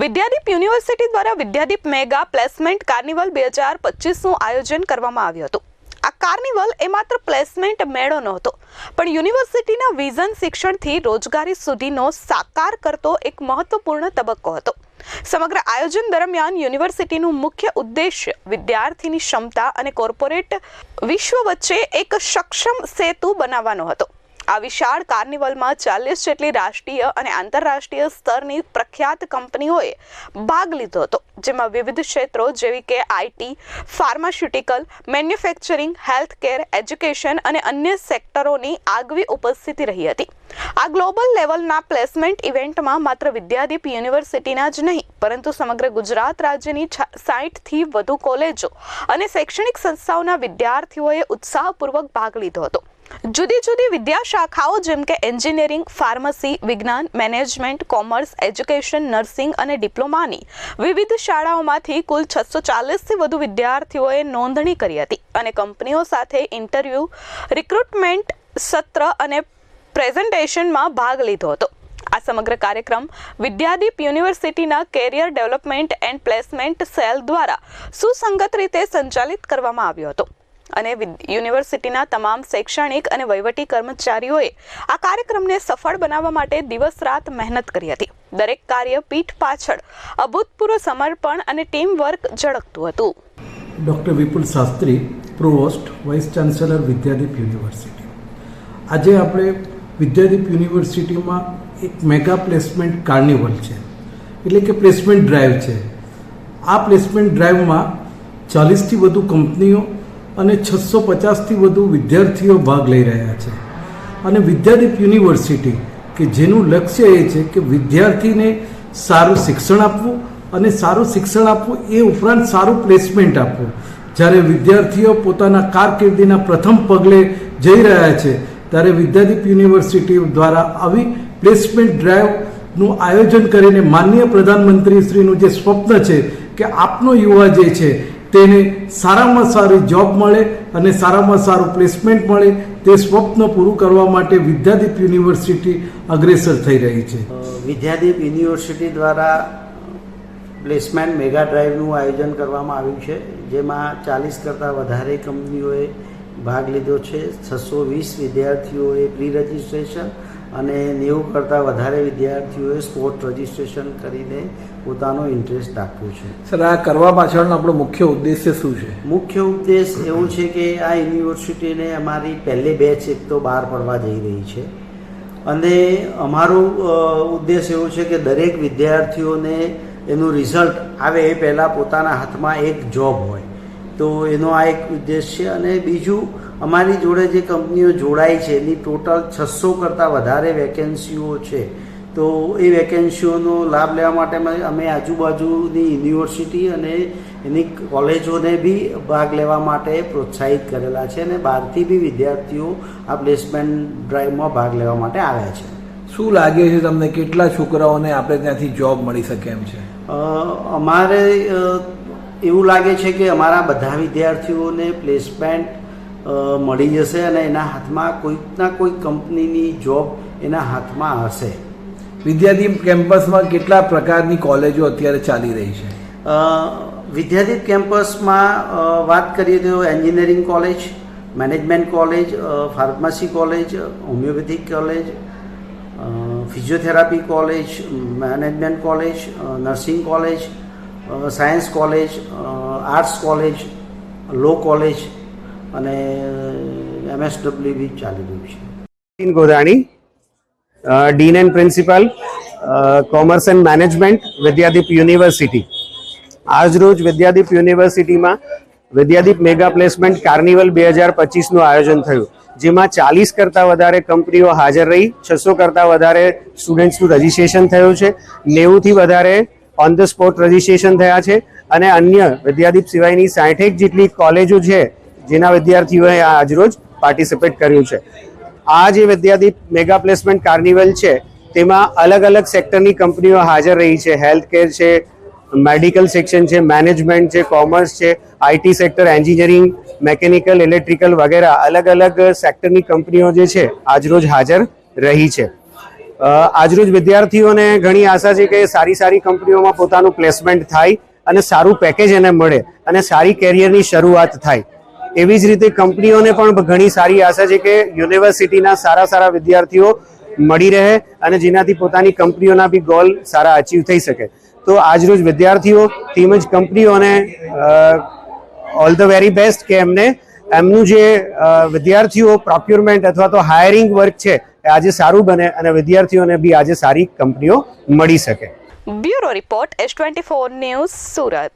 Vidyadeep university દ્વારા Vidyadeep mega placement carnival બે હજાર પચીસનું આયોજન કરવામાં આવ્યું હતું. આ કાર્નિવલ એ માત્ર પ્લેસમેન્ટ મેળો નહોતો, પણ યુનિવર્સિટીના વિઝન શિક્ષણથી રોજગારી સુધીનો સાકાર કરતો એક મહત્વપૂર્ણ તબક્કો હતો. સમગ્ર આયોજન દરમિયાન યુનિવર્સિટીનું મુખ્ય ઉદ્દેશ્ય વિદ્યાર્થીની ક્ષમતા અને કોર્પોરેટ વિશ્વ વચ્ચે એક સક્ષમ સેતુ બનાવવાનો હતો. આ વિશાળ કાર્નિવલમાં ચાલીસ જેટલી રાષ્ટ્રીય અને આંતરરાષ્ટ્રીય સ્તરની પ્રખ્યાત કંપનીઓએ ભાગ લીધો હતો, જેમાં વિવિધ ક્ષેત્રો જેવી કે IT pharmaceutical, manufacturing, healthcare, education અને અન્ય સેક્ટરોની આગવી ઉપસ્થિતિ રહી હતી. આ ગ્લોબલ લેવલના પ્લેસમેન્ટ ઇવેન્ટમાં માત્ર વિદ્યાદીપ યુનિવર્સિટીના જ નહીં, પરંતુ સમગ્ર ગુજરાત રાજ્યની સાઠથી વધુ કોલેજો અને શૈક્ષણિક સંસ્થાઓના વિદ્યાર્થીઓએ ઉત્સાહપૂર્વક ભાગ લીધો હતો. જુદી જુદી વિદ્યા શાખાઓ જેમ કે એન્જિનિયરિંગ, ફાર્મસી, વિજ્ઞાન, મેનેજમેન્ટ, કોમર્સ, એજ્યુકેશન, નર્સિંગ અને ડિપ્લોમાની વિવિધ શાળાઓમાંથી કુલ છસો ચાલીસથી વધુ વિદ્યાર્થીઓએ નોંધણી કરી હતી અને કંપનીઓ સાથે ઇન્ટરવ્યૂ, રિક્રુટમેન્ટ સત્ર અને પ્રેઝન્ટેશનમાં ભાગ લીધો હતો. આ સમગ્ર કાર્યક્રમ વિદ્યાદીપ યુનિવર્સિટીના career development and placement cell દ્વારા સુસંગત રીતે સંચાલિત કરવામાં આવ્યો હતો. અને યુનિવર્સિટીના તમામ શૈક્ષણિક અને વહીવટી કર્મચારીઓએ આ કાર્યક્રમને સફળ બનાવવા માટે દિવસ રાત મહેનત કરી હતી. દરેક કાર્ય પીઠ પાછળ અભૂતપૂર્વ સમર્પણ અને ટીમ વર્ક ઝળકતું હતું. Doctor Vipul Shastri provost vice chancellor, Vidyadeep university. આજે આપણે વિદ્યાદીપ યુનિવર્સિટીમાં એક મેગા પ્લેસમેન્ટ કાર્નિવલ છે. એટલે કે પ્લેસમેન્ટ ડ્રાઈવ છે. આ પ્લેસમેન્ટ ડ્રાઈવમાં ચાલીસથી વધુ કંપનીઓ અને છસો પચાસથી વધુ વિદ્યાર્થીઓ ભાગ લઈ રહ્યા છે. અને વિદ્યાદીપ યુનિવર્સિટી, કે જેનું લક્ષ્ય એ છે કે વિદ્યાર્થીને સારું શિક્ષણ આપવું અને સારું શિક્ષણ આપવું એ ઉપરાંત સારું પ્લેસમેન્ટ આપવું. જ્યારે વિદ્યાર્થીઓ પોતાના કારકિર્દીના પ્રથમ પગલે જઈ રહ્યા છે, ત્યારે વિદ્યાદીપ યુનિવર્સિટી દ્વારા આવી પ્લેસમેન્ટ ડ્રાઈવનું આયોજન કરીને માનનીય પ્રધાનમંત્રીશ્રીનું જે સ્વપ્ન છે કે આપનો યુવા જે છે તેને સારામાં સારી જોબ મળે અને સારામાં સારું પ્લેસમેન્ટ મળે તે સ્વપ્ન પૂરું કરવા માટે વિદ્યાદીપ યુનિવર્સિટી અગ્રેસર થઈ રહી છે. વિદ્યાદીપ યુનિવર્સિટી દ્વારા પ્લેસમેન્ટ મેગા ડ્રાઈવનું આયોજન કરવામાં આવ્યું છે, જેમાં ચાલીસ કરતાં વધારે કંપનીઓએ ભાગ લીધો છે, છસો વીસ વિદ્યાર્થીઓએ પ્રી રજિસ્ટ્રેશન અને નેવું કરતાં વધારે વિદ્યાર્થીઓએ સ્પોર્ટ રજિસ્ટ્રેશન કરીને પોતાનો ઇન્ટરેસ્ટ રાખવું છે. સર આ કરવા પાછળનો આપણો મુખ્ય ઉદ્દેશ્ય શું છે? મુખ્ય ઉદ્દેશ એવું છે કે આ યુનિવર્સિટીને અમારી પહેલી બેચ એક તો બહાર પડવા જઈ રહી છે. અને અમારું ઉદ્દેશ એવું છે કે દરેક વિદ્યાર્થીઓને એનું રિઝલ્ટ આવે એ પહેલાં પોતાના હાથમાં એક જોબ હોય. તો એનો આ એક ઉદ્દેશ છે અને બીજું અમારી જોડે જે કંપનીઓ જોડાઈ છે એની ટોટલ છસો કરતાં વધારે વેકેન્સીઓ છે. તો એ વેકેન્સીઓનો લાભ લેવા માટે અમે- આજુબાજુની યુનિવર્સિટી અને એની કોલેજોને બી ભાગ લેવા માટે પ્રોત્સાહિત કરેલા છે અને બહારથી બી વિદ્યાર્થીઓ આ પ્લેસમેન્ટ ડ્રાઈવમાં ભાગ લેવા માટે આવ્યા છે. શું લાગે છે તમને કેટલા છોકરાઓને આપણે ત્યાંથી જોબ મળી શકે એમ છે? અમારે એવું લાગે છે કે અમારા બધા વિદ્યાર્થીઓને પ્લેસમેન્ટ મળી જશે અને એના હાથમાં કોઈકના કોઈક કંપનીની જોબ એના હાથમાં હશે. વિદ્યાર્થી કેમ્પસમાં કેટલા પ્રકારની કોલેજો અત્યારે ચાલી રહી છે? અ, વિદ્યાદીપ કેમ્પસમાં વાત કરીએ તો engineering college management college pharmacy college homeopathic college physiotherapy college management college nursing college science college arts college law college અને એમએસડબલ્યુ બી ચાલી રહ્યું છે. uh, Dean and Principal, commerce and management Vidyadeep university આજરોજ વિદ્યાદીપ યુનિવર્સિટીમાં વિદ્યાદીપ મેગા પ્લેસમેન્ટ કાર્નિવલ બે હજાર પચીસનું આયોજન થયું જેમાં ચાલીસ કરતાં વધારે કંપનીઓ હાજર રહી છસો કરતાં વધારે સ્ટુડન્ટ્સનું રજિસ્ટ્રેશન થયું છે નેવુંથી વધારે ઓન ધ સ્પોટ રજિસ્ટ્રેશન થયા છે અને અન્ય વિદ્યાદીપ સિવાયની સાઠેક જેટલી કોલેજો છે જેના વિદ્યાર્થીઓએ આજરોજ પાર્ટિસિપેટ કર્યું છે. આ જે વિદ્યાદીપ મેગા પ્લેસમેન્ટ કાર્નિવલ છે, તેમાં અલગ અલગ સેક્ટરની કંપનીઓ હાજર રહી છે. હેલ્થ કેર છે, મેડિકલ સેક્શન છે, મેનેજમેન્ટ છે, કોમર્સ છે IT sector, engineering, mechanical, electrical વગેરે અલગ અલગ સેક્ટરની કંપનીઓ જે છે, આજરોજ હાજર રહી છે. આજરોજ વિદ્યાર્થીઓને ઘણી આશા છે કે સારી સારી કંપનીઓમાં પોતાનું પ્લેસમેન્ટ થાય અને સારું પેકેજ એને મળે અને સારી કેરિયરની શરૂઆત થાય. એવી જ રીતે કંપનીઓને પણ ઘણી સારી આશા છે કે યુનિવર્સિટીના સારા સારા વિદ્યાર્થીઓ મળી રહે અને જેનાથી પોતાની કંપનીઓના બી ગોલ સારા અચીવ થઈ શકે. તો આજરોજ વિદ્યાર્થીઓ, તેમજ કંપનીઓને ઓલ ધ વેરી બેસ્ટ કે એમને, એમનું જે વિદ્યાર્થીઓ પ્રોક્યુરમેન્ટ અથવા તો હાયરિંગ વર્ક છે, એ આજે સારું બને અને વિદ્યાર્થીઓને બી આજે સારી કંપનીઓ મળી શકે. Bureau report S twenty four news, Surat.